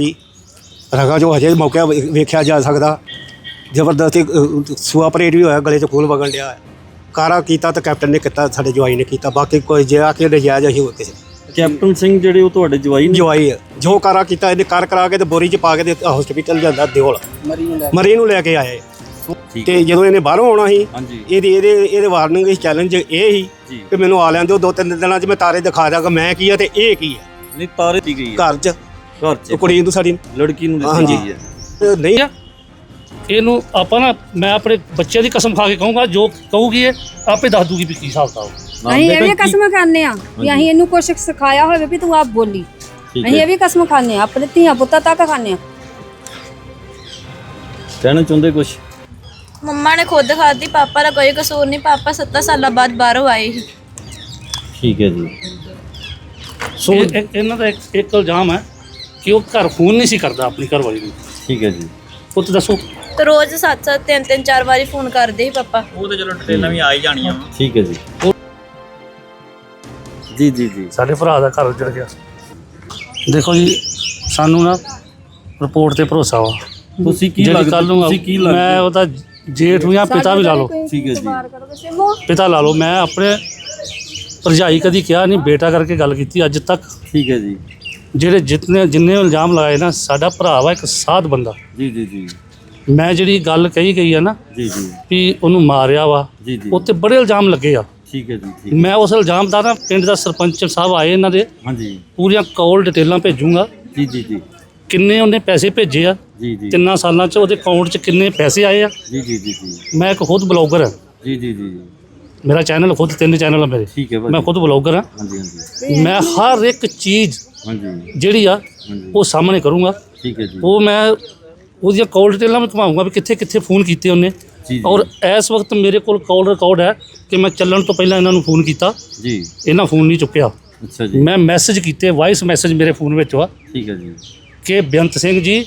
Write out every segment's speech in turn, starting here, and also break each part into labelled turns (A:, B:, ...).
A: ਜੀ। ਰਗਾ ਜੋ ਹਜੇ ਮੌਕਾ ਵੇਖਿਆ ਜਾ ਸਕਦਾ। ਜ਼ਬਰਦਸਤੀ ਸੂਆ ਪਰੇਡ ਵੀ ਹੋਇਆ ਗਲੇ 'ਚ ਖੂਨ ਵਗਣ ਡਿਆ। ਹੈ। ਕਾਰਾ ਕੀਤਾ ਤਾਂ ਕੈਪਟਨ ਨੇ ਕੀਤਾ ਸਾਡੇ ਜਵਾਈ ਨੇ ਕੀਤਾ। ਬਾਕੀ ਕੋਈ ਜੇ ਆ ਕੇ ਨਜਾਇਜ਼ ਅਸੀਂ ਹੋਰ ਕਿਸੇ
B: ਕੈਪਟਨ ਸਿੰਘ ਜਿਹੜੇ ਉਹ ਤੁਹਾਡੇ ਜਵਾਈ ਨੇ?
A: ਜਵਾਈ ਹੈ। ਜੋ ਕਾਰਾ ਕੀਤਾ ਇਹਨੇ ਕਰ ਕਰਾ ਕੇ ਤੇ ਬੋਰੀ 'ਚ ਪਾ ਕੇ ਤੇ ਹਸਪੀਟਲ ਜਾਂਦਾ ਦਿਓਲ। ਮਰੀ ਨੂੰ ਲੈ ਕੇ। ਆਏ। ਤੇ ਜਦੋਂ ਇਹਨੇ ਬਾਹਰੋਂ ਆਉਣਾ ਸੀ ਇਹਦੀ ਇਹਦੇ ਇਹਦੇ ਵਾਰਨਿੰਗ ਇਸ ਚੈਲੰਜ ਇਹ ਸੀ
B: ਜੀ।
A: ਕਿ ਮੈਨੂੰ ਆ ਲੈਣ ਦਿਓ ਦੋ ਤਿੰਨ ਦਿਨਾਂ 'ਚ ਮੈਂ ਤਾਰੇ ਦਿਖਾ ਦਾਂਗਾ ਮੈਂ ਕੀ ਆ ਤੇ ਇਹ ਕੀ ਹੈ
B: ਨਹੀਂ ਤਾਰੇ ਦੀ ਗਈ ਹੈ
A: ਘਰ 'ਚ।
B: ਘਰ ਚ।
A: ਕੁੜੀ ਨੂੰ ਸਾਡੀ ਨੂੰ।
B: ਲੜਕੀ ਨੂੰ
A: ਹਾਂਜੀ।
B: ਦਿੱਤੀ ਗਈ ਹੈ।
A: ਨਹੀਂ।
C: ਆ ਇਹਨੂੰ ਆਪਾਂ ਨਾ ਮੈਂ ਆਪਣੇ ਬੱਚਿਆਂ ਦੀ ਕਸਮ ਖਾ ਕੇ ਕਹੂੰਗਾ ਜੋ ਕਹੂਗੀ ਇਹ ਆਪੇ ਦੱਸ ਦੂਗੀ ਵੀ ਕੀ ਹਿਸਾਬ ਤਾ
D: ਅਸੀਂ ਇਹ ਵੀ ਕਸਮ ਖਾਂਦੇ ਆ ਵੀ ਅਸੀਂ ਇਹਨੂੰ ਕੁਛ ਸਿਖਾਇਆ ਹੋਵੇ ਵੀ ਤੂੰ ਆਪ ਬੋਲੀ। ਅਸੀਂ ਇਹ ਵੀ ਕਸਮ ਖਾਂਦੇ ਆ ਆਪਣੇ ਧੀਆਂ ਪੁੱਤਾਂ ਤੱਕ ਖਾਂਦੇ ਆ
B: ਕਹਿਣਾ ਚਾਹੁੰਦੇ ਕੁਝ
E: ਮੰਮਾ ਨੇ ਖੁਦ ਖਾਧੀ ਪਾਪਾ ਦਾ ਕੋਈ ਕਸੂਰ ਨਹੀਂ ਪਾਪਾ 7 ਸਾਲਾਂ ਬਾਅਦ ਬਾਹਰੋਂ ਆਏ ਸੀ।
B: ਠੀਕ ਹੈ ਜੀ।
C: ਸੋ ਇਹਨਾਂ ਦਾ ਇੱਕ ਇੱਕ ਇਲਜ਼ਾਮ ਹੈ ਕਿ ਉਹ ਘਰ ਫੋਨ ਨਹੀਂ ਸੀ ਕਰਦਾ ਆਪਣੀ ਘਰਵਾਲੀ ਨੂੰ।
B: ਠੀਕ ਹੈ ਜੀ।
C: ਉਹ ਤੇ ਦੱਸੋ।
E: ਤੇ ਰੋਜ਼ 7-7 3-3 4 ਵਾਰੀ ਫੋਨ ਕਰਦੇ ਸੀ ਪਾਪਾ।
B: ਠੀਕ ਹੈ ਜੀ। ਜੀ ਜੀ ਜੀ।
C: ਸਾਡੇ ਭਰਾ ਦਾ ਘਰ ਉੱਜੜ ਗਿਆ। ਦੇਖੋ ਜੀ ਸਾਨੂੰ ਨਾ ਰਿਪੋਰਟ ਤੇ ਭਰੋਸਾ ਵਾ।
B: ਤੁਸੀਂ ਕੀ
C: ਜਿਹੜੀ
B: ਲੱਗਦਾ
C: ਕੱਲ ਨੂੰ
B: ਤੁਸੀਂ ਕੀ
C: ਮੈਂ
B: ਲੱਗਦਾ?
C: ਉਹਦਾ ਜੇਠ ਨੂੰ ਜਾਂ ਪਿਤਾ ਵੀ ਲਾ ਲਓ।
B: ਠੀਕ ਹੈ ਜੀ।
C: ਪਿਤਾ ਲਾ ਲਓ। ਮੈਂ ਆਪਣੇ ਭਰਜਾਈ ਕਦੀ ਕਿਹਾ ਨਹੀਂ ਬੇਟਾ ਕਰਕੇ ਗੱਲ ਕੀਤੀ ਅੱਜ ਤੱਕ।
B: ਠੀਕ ਹੈ ਜੀ।
C: ਜਿਹੜੇ ਜਿਤਨੇ ਜਿੰਨੇ ਇਲਜ਼ਾਮ ਲਗਾਏ ਨਾ ਸਾਡਾ ਭਰਾ ਵਾ ਇੱਕ ਸਾਧ ਬੰਦਾ।
B: ਜੀ ਜੀ ਜੀ।
C: ਮੈਂ ਜਿਹੜੀ ਗੱਲ ਕਹੀ ਗਈ ਆ ਨਾ
B: ਜੀ ਜੀ।
C: ਵੀ ਉਹਨੂੰ ਮਾਰਿਆ ਵਾ
B: ਜੀ ਜੀ।
C: ਉੱਤੇ ਬੜੇ ਇਲਜ਼ਾਮ ਲੱਗੇ ਆ।
B: ਠੀਕ ਹੈ ਜੀ ਠੀਕ
C: ਮੈਂ ਉਸ ਇਲਜ਼ਾਮ ਦਾ ਨਾ ਪਿੰਡ ਦਾ ਸਰਪੰਚ ਸਾਹਿਬ ਆਏ ਇਹਨਾਂ ਦੇ
B: ਹਾਂਜੀ।
C: ਪੂਰੀਆਂ ਕਾਲ ਡਿਟੇਲਾਂ ਭੇਜੂੰਗਾ।
B: ਜੀ ਜੀ ਜੀ।
C: ਕਿੰਨੇ ਉਹਨੇ ਪੈਸੇ ਭੇਜੇ ਆ
B: ਜੀ ਜੀ।
C: ਤਿੰਨਾਂ ਸਾਲਾਂ 'ਚ ਉਹਦੇ ਅਕਾਊਂਟ 'ਚ ਕਿੰਨੇ ਪੈਸੇ ਆਏ ਆ।
B: ਜੀ ਜੀ ਜੀ ਜੀ।
C: ਮੈਂ ਇੱਕ ਖੁਦ ਬਲੌਗਰ ਹਾਂ
B: ਜੀ ਜੀ ਜੀ। ਜੀ
C: ਮੇਰਾ ਚੈਨਲ ਖੁਦ ਤਿੰਨ ਚੈਨਲ ਆ ਮੇਰੇ।
B: ਠੀਕ ਹੈ
C: ਮੈਂ ਖੁਦ ਬਲੌਗਰ ਹਾਂ
B: ਹਾਂਜੀ ਹਾਂਜੀ।
C: ਮੈਂ ਹਰ ਇੱਕ ਚੀਜ਼
B: ਹਾਂਜੀ।
C: ਜਿਹੜੀ ਆ
B: ਹਾਂਜੀ।
C: ਉਹ ਸਾਹਮਣੇ ਕਰੂੰਗਾ।
B: ਠੀਕ ਹੈ ਜੀ।
C: ਉਹ ਮੈਂ ਉਹਦੀਆਂ ਕਾਲ ਡਿਟੇਲਾਂ ਮੈਂ ਘੁਮਾਊਂਗਾ ਵੀ ਕਿੱਥੇ ਕਿੱਥੇ ਫੋਨ ਕੀਤੇ ਉਹਨੇ।
B: ਜੀ ਜੀ।
C: ਔਰ ਇਸ ਵਕਤ ਮੇਰੇ ਕੋਲ ਕਾਲ ਰਿਕਾਰਡ ਹੈ ਕਿ ਮੈਂ ਚੱਲਣ ਤੋਂ ਪਹਿਲਾਂ ਇਹਨਾਂ ਨੂੰ ਫੋਨ ਕੀਤਾ।
B: ਜੀ।
C: ਇਹਨਾਂ ਫੋਨ ਨਹੀਂ ਚੁੱਕਿਆ।
B: ਅੱਛਾ ਜੀ।
C: ਮੈਂ ਮੈਸੇਜ ਕੀਤੇ ਵਾਇਸ ਮੈਸੇਜ ਮੇਰੇ ਫੋਨ ਵਿੱਚ ਆ
B: ਠੀਕ ਹੈ ਜੀ।
C: ਕਿ ਬੇਅੰਤ ਸਿੰਘ ਜੀ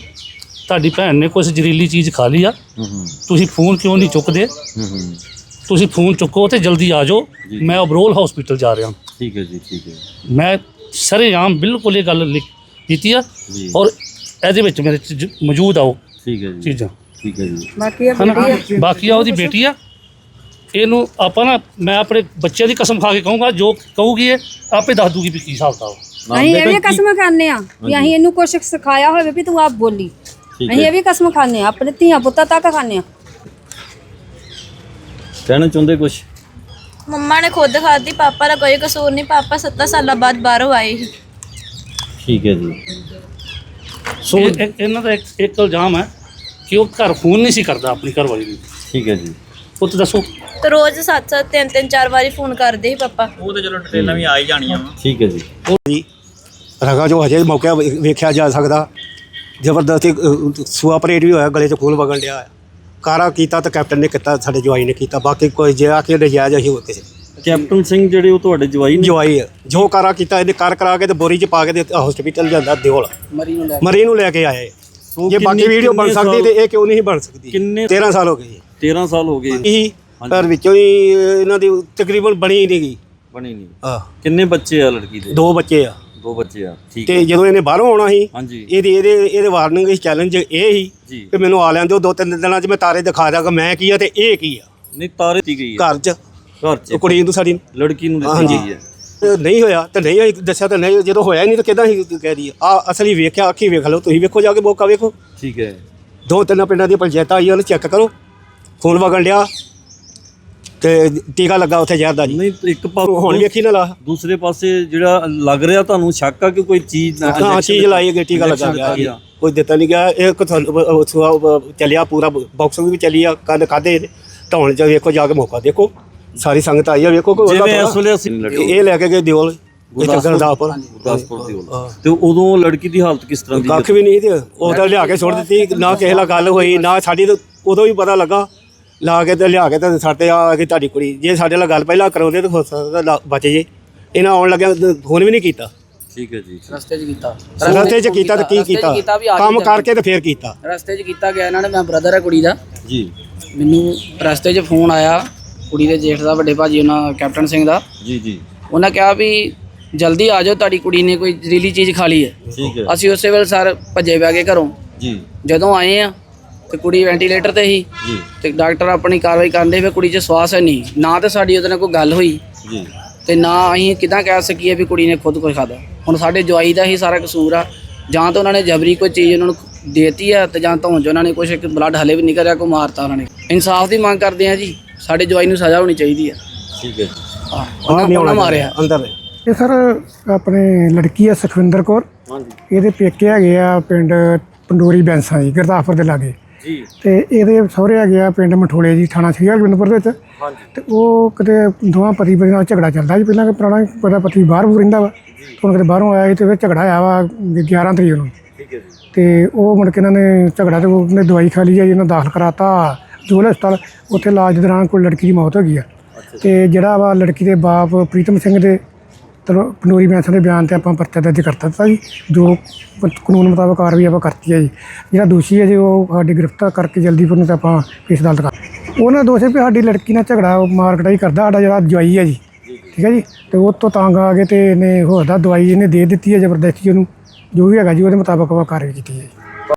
C: ਤੁਹਾਡੀ ਭੈਣ ਨੇ ਕੁਝ ਜ਼ਹਿਰੀਲੀ ਚੀਜ਼ ਖਾ ਲਈ ਆ।
B: ਹੂੰ ਹੂੰ।
C: ਤੁਸੀਂ ਫੋਨ ਕਿਉਂ ਨਹੀਂ ਚੁੱਕਦੇ?
B: ਹੂੰ ਹੂੰ।
C: ਤੁਸੀਂ ਫੋਨ ਚੁੱਕੋ ਤੇ ਜਲਦੀ ਆ ਜਾਓ।
B: ਜੀ।
C: ਮੈਂ ਅਬਰੋਲ ਹਸਪੀਟਲ ਜਾ ਰਿਹਾ।
B: ਠੀਕ ਹੈ ਜੀ ਠੀਕ ਹੈ।
C: ਮੈਂ ਸਰੇਆਮ ਬਿਲਕੁਲ ਇਹ ਗੱਲ ਲਿਖ ਕੀਤੀ ਆ
B: ਜੀ।
C: ਔਰ ਇਹਦੇ ਵਿੱਚ ਮੇਰੇ ਚ ਜ- ਮੌਜੂਦ ਆ ਉਹ
B: ਠੀਕ ਹੈ ਜੀ।
C: ਚੀਜ਼ਾਂ।
B: ਠੀਕ ਹੈ ਜੀ।
D: ਬਾਕੀ ਇਹ
C: ਹਨਾ?
D: ਬੇਟੀ ਆ।
C: ਬਾਕੀ ਆ ਉਹਦੀ ਬੇਟੀ ਆ। ਇਹਨੂੰ ਆਪਾਂ ਨਾ ਮੈਂ ਆਪਣੇ ਬੱਚਿਆਂ ਦੀ ਕਸਮ ਖਾ ਕੇ ਕਹੂੰਗਾ ਜੋ ਕਹੂਗੀ ਇਹ ਆਪੇ ਦੱਸ ਦੂਗੀ ਵੀ ਕੀ ਹਿਸਾਬ ਤਾ
D: ਅਸੀਂ ਇਹ ਵੀ ਕਸਮ ਖਾਂਦੇ ਆ ਵੀ ਅਸੀਂ ਇਹਨੂੰ ਕੁਛ ਸਿਖਾਇਆ ਹੋਵੇ ਵੀ ਤੂੰ ਆਪ ਬੋਲੀ।
B: ਠੀਕ
D: ਅਸੀਂ ਇਹ ਵੀ ਕਸਮ ਖਾਂਦੇ ਆ ਆਪਣੇ ਧੀਆਂ ਪੁੱਤਾਂ ਤੱਕ ਖਾਂਦੇ ਆ।
B: ਕਹਿਣਾ ਚਾਹੁੰਦੇ ਕੁਝ
E: ਮੰਮਾ ਨੇ ਖੁਦ ਖਾਧੀ ਪਾਪਾ ਦਾ ਕੋਈ ਕਸੂਰ ਨਹੀਂ ਪਾਪਾ 7 ਸਾਲਾਂ ਬਾਅਦ ਬਾਹਰੋਂ ਆਏ ਸੀ।
B: ਠੀਕ ਹੈ ਜੀ।
C: ਸੋ ਇਹਨਾਂ ਦਾ ਇੱਕ ਇੱਕ ਇਲਜ਼ਾਮ ਹੈ ਕਿ ਉਹ ਘਰ ਫੋਨ ਨਹੀਂ ਸੀ ਕਰਦਾ ਆਪਣੀ ਘਰਵਾਲੀ ਨੂੰ।
B: ਠੀਕ ਹੈ ਜੀ।
C: ਉਹ ਤੇ ਦੱਸੋ।
E: ਤੇ ਰੋਜ਼ 7-7 3-3 4 ਵਾਰੀ ਫੋਨ ਕਰਦੇ ਸੀ ਪਾਪਾ।
B: ਠੀਕ ਹੈ ਜੀ।
A: ਜੀ। ਰਗਾ ਜੋ ਹਜੇ ਮੌਕਾ ਵੇ- ਵੇਖਿਆ ਜਾ ਸਕਦਾ। ਜ਼ਬਰਦਸਤੀ ਅ, ਸੂਆ ਪਰੇਡ ਵੀ ਹੋਇਆ ਗਲੇ 'ਚ ਖੂਨ ਵਗਣ ਡਿਆ। ਹੈ। ਕਾਰਾ ਕੀਤਾ ਤਾਂ ਕੈਪਟਨ ਨੇ ਕੀਤਾ ਸਾਡੇ ਜਵਾਈ ਨੇ ਕੀਤਾ ਬਾਕੀ ਕੋਈ ਜੇ ਆ ਕੇ ਨਜਾਇਜ਼ ਅਸੀਂ ਹੋਰ ਕਿਸੇ
B: ਕੈਪਟਨ ਸਿੰਘ ਜਿਹੜੇ ਉਹ ਤੁਹਾਡੇ ਜਵਾਈ ਨੇ?
A: ਜਵਾਈ ਹੈ। ਜੋ ਕਾਰਾ ਕੀਤਾ ਇਹਨੇ ਕਰ ਕਰਾ ਕੇ ਤੇ ਬੋਰੀ 'ਚ ਪਾ ਕੇ ਤੇ ਹਸਪੀਟਲ ਜਾਂਦਾ ਦਿਓਲ। ਮਰੀ ਨੂੰ ਲੈ ਕੇ। ਆਏ ਜੇ ਬਾਕੀ ਵੀਡੀਓ ਬਣ ਸਕਦੀ ਤੇ ਇਹ ਕਿਉਂ ਨਹੀਂ ਬਣ ਸਕਦੀ?
B: ਕਿੰਨੇ
A: 13 ਸਾਲ ਹੋ ਗਏ ਜੀ।
B: 13 ਸਾਲ ਹੋ ਗਏ।
A: ਇਹੀ ਪਰ ਵਿੱਚੋਂ ਹੀ ਇਹਨਾਂ ਦੀ ਤਕਰੀਬਨ ਬਣੀ ਨਹੀਂ ਗਈ।
B: ਬਣੀ ਨਹੀਂ।
A: ਆ
B: ਕਿੰਨੇ ਬੱਚੇ ਆ ਲੜਕੀ ਦੇ?
A: ਦੋ ਬੱਚੇ ਆ।
B: ਦੋ ਬੱਚੇ ਆ ਠੀਕ
A: ਤੇ ਜਦੋਂ ਇਹਨੇ ਬਾਹਰੋਂ ਆਉਣਾ ਸੀ
B: ਹਾਂਜੀ।
A: ਇਹਦੀ ਇਹਦੇ ਇਹਦੇ ਵਾਰਨਿੰਗ ਇਸ ਚੈਲੰਜ ਇਹ ਸੀ
B: ਜੀ।
A: ਕਿ ਮੈਨੂੰ ਆ ਲੈਣ ਦਿਓ ਦੋ ਤਿੰਨ ਦਿਨਾਂ 'ਚ ਮੈਂ ਤਾਰੇ ਦਿਖਾ ਦਾਂਗਾ ਮੈਂ ਕੀ ਆ ਤੇ ਇਹ ਕੀ ਆ।
B: ਨਹੀਂ ਤਾਰੇ ਦੀ ਗਈ ਹੈ
A: ਘਰ 'ਚ।
B: ਘਰ ਚ।
A: ਕੁੜੀ ਨੂੰ ਸਾਡੀ ਨੂੰ।
B: ਲੜਕੀ ਨੂੰ ਦਿੱਤੀ
A: ਹਾਂਜੀ।
B: ਗਈ ਹੈ
A: ਤੇ ਨਹੀਂ ਹੋਇਆ ਤੇ ਨਹੀਂ ਹੋਈ ਦੱਸਿਆ ਤਾਂ ਨਹੀਂ ਜਦੋਂ ਹੋਇਆ ਹੀ ਨਹੀਂ ਤਾਂ ਕਿਦਾਂ ਹੀ ਕਹਿ ਦਈਏ ਆ? ਅਸਲੀ ਵੇਖਿਆ ਅੱਖੀ ਵੇਖ ਲਓ ਤੁਸੀਂ ਵੇਖੋ ਜਾ ਕੇ ਮੌਕਾ ਵੇਖੋ।
B: ਠੀਕ ਹੈ।
A: ਦੋ ਤਿੰਨ ਪਿੰਡਾਂ ਦੀਆਂ ਪੰਚਾਇਤਾਂ ਆਈਆਂ ਨੇ ਚੈੱਕ ਕਰੋ। ਫੋਨ ਵਗਣ ਲਿਆ ਤੇ ਟੀਕਾ ਲੱਗਾ ਉੱਥੇ ਜ਼ਹਿਰ ਦਾ ਜੀ।
B: ਨਹੀਂ ਇੱਕ
A: ਹੁਣ
B: ਪਾਸੇ
A: ਵੇਖੀ ਨਾ ਲਾ।
B: ਦੂਸਰੇ ਪਾਸੇ ਜਿਹੜਾ ਲੱਗ ਰਿਹਾ ਤੁਹਾਨੂੰ ਸ਼ੱਕ ਆ ਕਿ ਕੋਈ ਚੀਜ਼
A: ਹਾਂ ਚੀਜ਼ ਲਾਈ ਗਈ ਟੀਕਾ ਲੱਗਾ ਗਿਆ। ਜੀ। ਕੋਈ ਦਿੱਤਾ ਨਹੀਂ ਗਿਆ। ਇਹ ਇੱਕ ਤੁਹਾਨੂੰ, ਸੁਆ, ਚੱਲਿਆ ਪੂਰਾ ਬਾਕਸਿੰਗ ਵੀ ਚੱਲੀ ਆ ਕੰਨ ਖਾਦੇ ਢਾਉਣ ਚ ਵੇਖੋ ਜਾ ਕੇ ਮੌਕਾ ਦੇਖੋ। ਸਾਰੀ ਸੰਗਤ ਆਈ ਆ ਵੇਖੋ ਕੋਈ ਉਹਦਾ
B: ਜਿਵੇਂ ਇਸ ਵੇਲੇ ਅਸੀਂ
A: ਇਹ ਲੈ ਕੇ ਗਏ ਦਿਓਲ
B: ਗੁਰਦਾਸਪੁਰ। ਦੀ ਉਹ ਤੇ ਉਦੋਂ ਲੜਕੀ ਦੀ ਹਾਲਤ ਕਿਸ ਤਰ੍ਹਾਂ ਦੀ
A: ਕੱਖ ਵੀ ਨਹੀਂ ਤੇ ਉਹ ਤਾਂ ਲਿਆ ਕੇ ਸੁੱਟ ਦਿੱਤੀ। ਨਾ ਕਿਸੇ ਨਾਲ ਗੱਲ ਹੋਈ ਨਾ ਸਾਡੀ ਤਾਂ ਉਦੋਂ ਵੀ ਪਤਾ ਲੱਗਾ। ਲਾ ਕੇ ਤੇ ਲਿਆ ਕੇ ਤੇ ਸਾਡੇ ਆ ਕਿ ਤੁਹਾਡੀ ਕੁੜੀ ਜੇ ਸਾਡੇ ਨਾਲ ਗੱਲ ਪਹਿਲਾਂ ਕਰਾਉਂਦੇ ਤਾਂ ਹੋ ਸਕਦਾ ਲਾ- ਬਚ ਜੇ। ਇਹਨਾਂ ਆਉਣ ਲੱਗਿਆ ਫੋਨ ਵੀ ਨਹੀਂ ਕੀਤਾ।
B: ਠੀਕ ਹੈ ਜੀ।
F: ਰਸਤੇ 'ਚ ਕੀਤਾ।
A: ਰਸਤੇ 'ਚ ਕੀਤਾ ਤਾਂ ਕੀ
F: ਰਸਤੇ 'ਚ
A: ਕੀਤਾ?
F: ਕੀਤਾ ਵੀ ਆ
A: ਕੰਮ ਕਰਕੇ ਤੇ ਫੇਰ ਕੀਤਾ।
F: ਰਸਤੇ 'ਚ ਕੀਤਾ ਗਿਆ ਇਹਨਾਂ ਨੇ ਮੈਂ ਬ੍ਰਦਰ ਹੈ ਕੁੜੀ ਦਾ।
B: ਜੀ।
F: ਮੈਨੂੰ ਰਸਤੇ 'ਚ ਫੋਨ ਆਇਆ ਕੁੜੀ ਦੇ ਜੇਠ ਦਾ ਵੱਡੇ ਭਾਜੀ ਉਹਨਾਂ ਕੈਪਟਨ ਸਿੰਘ ਦਾ।
B: ਜੀ ਜੀ।
F: ਉਹਨਾਂ ਕਿਹਾ ਵੀ ਜਲਦੀ ਆ ਜਾਓ ਤੁਹਾਡੀ ਕੁੜੀ ਨੇ ਕੋਈ ਜ਼ਹਿਰੀਲੀ ਚੀਜ਼ ਖਾ ਲਈ ਹੈ।
B: ਠੀਕ ਹੈ।
F: ਅਸੀਂ ਉਸੇ ਵੇਲੇ ਸਰ ਭੱਜੇ ਪੈ ਗਏ ਘਰੋਂ।
B: ਜੀ।
F: ਜਦੋਂ ਆਏ ਆ ਤੇ ਕੁੜੀ ਵੈਂਟੀਲੇਟਰ ਤੇ ਸੀ
B: ਜੀ।
F: ਤੇ ਡਾਕਟਰ ਆਪਣੀ ਕਾਰਵਾਈ ਕਰਦੇ ਵੇ ਕੁੜੀ 'ਚ ਸਵਾਸ ਹੈ ਨਹੀਂ। ਨਾ ਤੇ ਸਾਡੀ ਉਹਦੇ ਨਾਲ ਕੋਈ ਗੱਲ ਹੋਈ
B: ਜੀ।
F: ਤੇ ਨਾ ਅਸੀਂ ਕਿਦਾਂ ਕਹਿ ਸਕੀਏ ਵੀ ਕੁੜੀ ਨੇ ਖੁਦ ਕੁਝ ਖਾਦਾ ਹੁਣ ਸਾਡੇ ਜਵਾਈ ਦਾ ਹੀ ਸਾਰਾ ਕਸੂਰ ਆ। ਜਾਂ ਤਾਂ ਉਹਨਾਂ ਨੇ ਜਬਰੀ ਕੋਈ ਚੀਜ਼ ਉਹਨਾਂ ਨੂੰ ਦੇਤੀ ਆ ਤੇ ਜਾਂ ਤਾਂ ਹੁਣ ਉਹਨਾਂ ਨੇ ਕੁਝ ਇੱਕ ਬਲੱਡ ਹਲੇ ਵੀ ਨਹੀਂ ਕਰਿਆ ਕੋਈ ਮਾਰਤਾ ਉਹਨਾਂ ਨੇ। ਇਨਸਾਫ ਦੀ ਮੰਗ ਕਰਦੇ ਆ ਜੀ। ਸਾਡੇ ਜਵਾਈ ਨੂੰ ਸਜ਼ਾ ਹੋਣੀ ਚਾਹੀਦੀ ਆ।
B: ਠੀਕ ਹੈ ਜੀ।
F: ਹਾਂ ਉਹਨਾਂ
A: ਹੋਣਾ
F: ਮਾਰਿਆ।
A: ਅੰਦਰ
G: ਇਹ ਸਰ ਆਪਣੇ ਲੜਕੀ ਆ ਸੁਖਵਿੰਦਰ ਕੌਰ।
B: ਹਾਂਜੀ।
G: ਇਹਦੇ ਪੇਕੇ ਹੈਗੇ ਆ ਪਿੰਡ ਪੰਡੋਰੀ ਬੈਂਸਾਂ ਜੀ ਗੁਰਦਾਸਪੁਰ ਦੇ ਲਾਗੇ।
B: ਜੀ।
G: ਤੇ ਇਹਦੇ ਸਹੁਰੇ ਆ ਪਿੰਡ ਮਠੋਲੇ ਜੀ ਥਾਣਾ ਸ੍ਰੀ ਹਰਗੋਬਿੰਦਪੁਰ ਦੇ ਵਿੱਚ।
B: ਹਾਂਜੀ।
G: ਤੇ ਉਹ ਕਿਤੇ ਦੋਵਾਂ ਪਤੀ ਪਤਨੀ ਨਾਲ ਝਗੜਾ ਚੱਲਦਾ ਜੀ ਪਹਿਲਾਂ ਪੁਰਾਣਾ ਪਤਾ ਪਤੀ ਬਾਹਰ ਬੂਰ ਰਹਿੰਦਾ ਵਾ। ਹੁਣ ਕਿਤੇ ਬਾਹਰੋਂ ਆਇਆ ਸੀ ਤੇ ਫਿਰ ਝਗੜਾ ਆਇਆ ਵਾ 11 ਤਰੀਕ ਨੂੰ।
B: ਠੀਕ ਹੈ ਜੀ।
G: ਤੇ ਉਹ ਮੁੜ ਕੇ ਇਹਨਾਂ ਨੇ ਝਗੜਾ ਤੇ ਉਹਨੇ ਦਵਾਈ ਖਾ ਲਈ ਜੀ ਇਹਨਾਂ ਦਾਖਲ ਕਰਾਤਾ। ਜੋਲ ਹਸਪਤਾਲ ਉੱਥੇ ਇਲਾਜ ਦੌਰਾਨ ਕੋਈ ਲੜਕੀ ਦੀ ਮੌਤ ਹੋ ਗਈ ਆ। ਤੇ ਜਿਹੜਾ ਵਾ ਲੜਕੀ ਦੇ ਬਾਪ ਪ੍ਰੀਤਮ ਸਿੰਘ ਦੇ ਚਲੋ ਪਨੋਰੀ ਬੈਂਸਾਂ ਦੇ ਬਿਆਨ ਤੇ ਆਪਾਂ ਪਰਚਾ ਦਰਜ ਕਰਤਾ ਦਿੱਤਾ ਜੀ। ਜੋ ਪ- ਕਾਨੂੰਨ ਮੁਤਾਬਕ ਕਾਰਵਾਈ ਆਪਾਂ ਕਰਤੀ ਹੈ ਜੀ। ਜਿਹੜਾ ਦੋਸ਼ੀ ਹੈ ਜੀ, ਉਹ ਸਾਡੀ ਗ੍ਰਿਫਤਾਰ ਕਰਕੇ ਜਲਦੀ ਫਿਰ ਤੇ ਆਪਾਂ ਪੇਸ਼ ਅਦਾਲਤ ਕਰ ਉਹਨਾਂ ਦੋਸ਼ ਹੈ ਵੀ ਸਾਡੀ ਲੜਕੀ ਨਾਲ ਝਗੜਾ ਮਾਰ ਕਟਾਈ ਕਰਦਾ, ਸਾਡਾ ਜਿਹੜਾ ਜਵਾਈ ਹੈ ਜੀ। ਠੀਕ ਹੈ ਜੀ? ਤੇ ਉਹ ਤੋਂ ਤੰਗ ਆ ਕੇ ਤੇ ਇਹਨੇ ਹੋਰ ਦਾ ਦਵਾਈ ਇਹਨੇ ਦੇ ਦਿੱਤੀ ਹੈ ਜ਼ਬਰਦਸਤੀ ਉਹਨੂੰ। ਜੋ ਵੀ ਹੈਗਾ ਜੀ, ਉਹਦੇ ਮੁਤਾਬਕ ਆਪਾਂ ਕਾਰਵਾਈ ਕੀਤੀ ਹੈ ਜੀ।